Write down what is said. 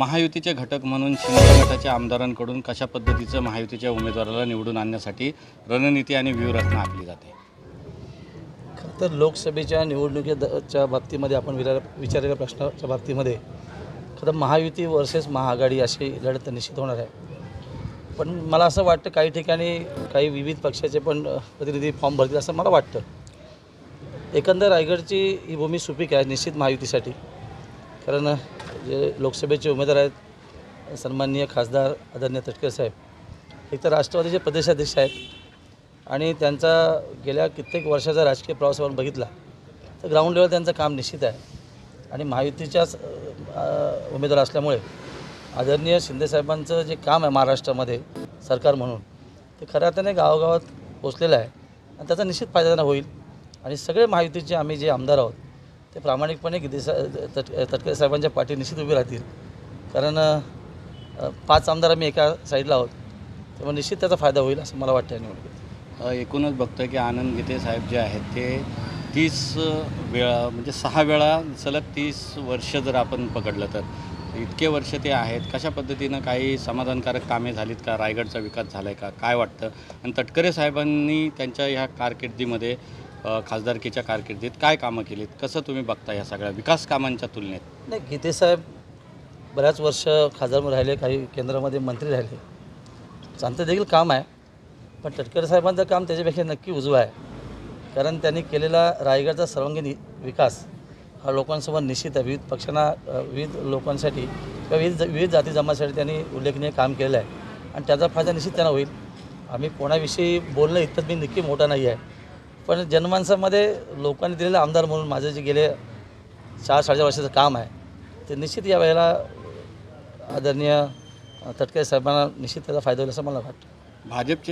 महायुतीचे घटक म्हणून शिंदे गटाच्या आमदारांकडून कशा पद्धतीचं महायुतीच्या उमेदवाराला निवडून आणण्यासाठी रणनीती आणि व्यूहरचना आखली जाते? खरं तर लोकसभेच्या निवडणुकीच्या बाबतीमध्ये आपण विचार विचारलेल्या प्रश्नाच्या बाबतीमध्ये खरं महायुती वर्सेस महाआघाडी अशी लढत निश्चित होणार आहे. पण मला असं वाटतं काही ठिकाणी काही विविध पक्षाचे पण प्रतिनिधी फॉर्म भरतील असं मला वाटतं. एकंदर रायगडची ही भूमी सुपीक आहे निश्चित महायुतीसाठी. कारण जे लोकसभेचे उमेदवार आहेत सन्माननीय खासदार आदरणीय तटकर साहेब एक तर राष्ट्रवादीचे प्रदेशाध्यक्ष आहेत आणि त्यांचा गेल्या कित्येक वर्षाचा राजकीय प्रवास आपण बघितला तर ग्राउंड लेवल त्यांचं काम निश्चित आहे. आणि महायुतीच्याच उमेदवार असल्यामुळे आदरणीय शिंदेसाहेबांचं जे काम आहे महाराष्ट्रामध्ये सरकार म्हणून ते खऱ्या अर्थाने गावागावात पोचलेलं आहे. आणि त्याचा निश्चित फायदा होईल. आणि सगळे महायुतीचे आम्ही जे आमदार आहोत ते प्रामाणिकपणे देसा सा तट तटकरे साहेबांच्या पाठी निश्चित उभे राहतील. कारण पाच आमदार आम्ही एका साईडला आहोत. तेव्हा निश्चित त्याचा फायदा होईल असं मला वाटतं या निवडणुकीत एकूणच बघतोय की आनंद गीते साहेब जे आहेत ते तीस वेळा म्हणजे सहा वेळा सलग तीस वर्ष जर आपण पकडलं तर इतके वर्ष ते आहेत. कशा पद्धतीनं काही समाधानकारक कामे झालीत का? रायगडचा विकास झाला आहे का? काय वाटतं? आणि तटकरे साहेबांनी त्यांच्या ह्या कारकिर्दीमध्ये खासदारकीच्या कारकिर्दीत काय कामं केलीत? कसं तुम्ही बघता या सगळ्या विकास कामांच्या तुलनेत? नाही गीते साहेब बऱ्याच वर्ष खासदार राहिले काही केंद्रामध्ये मंत्री राहिले. चांगलं देखील काम आहे. पण तटकरे साहेबांचं काम त्याच्यापेक्षा नक्की उजवं आहे. कारण त्यांनी केलेला रायगडचा सर्वांगीण विकास हा लोकांसोबत निश्चित आहे. विविध पक्षांना विविध लोकांसाठी किंवा विविध विविध जाती जमासाठी त्यांनी उल्लेखनीय काम केलेलं आहे. आणि त्याचा फायदा निश्चित त्यांना होईल. आम्ही कोणाविषयी बोलणं इतकं मी नक्की मोठा नाही आहे. पण जनमानसामध्ये लोकांनी दिलेलं आमदार म्हणून माझं जे गेले चार साडेचार वर्षाचं काम आहे ते निश्चित या वेळेला आदरणीय तटकरे साहेबांना निश्चित त्याचा फायदा होईल असं मला वाटतं. भाजपचे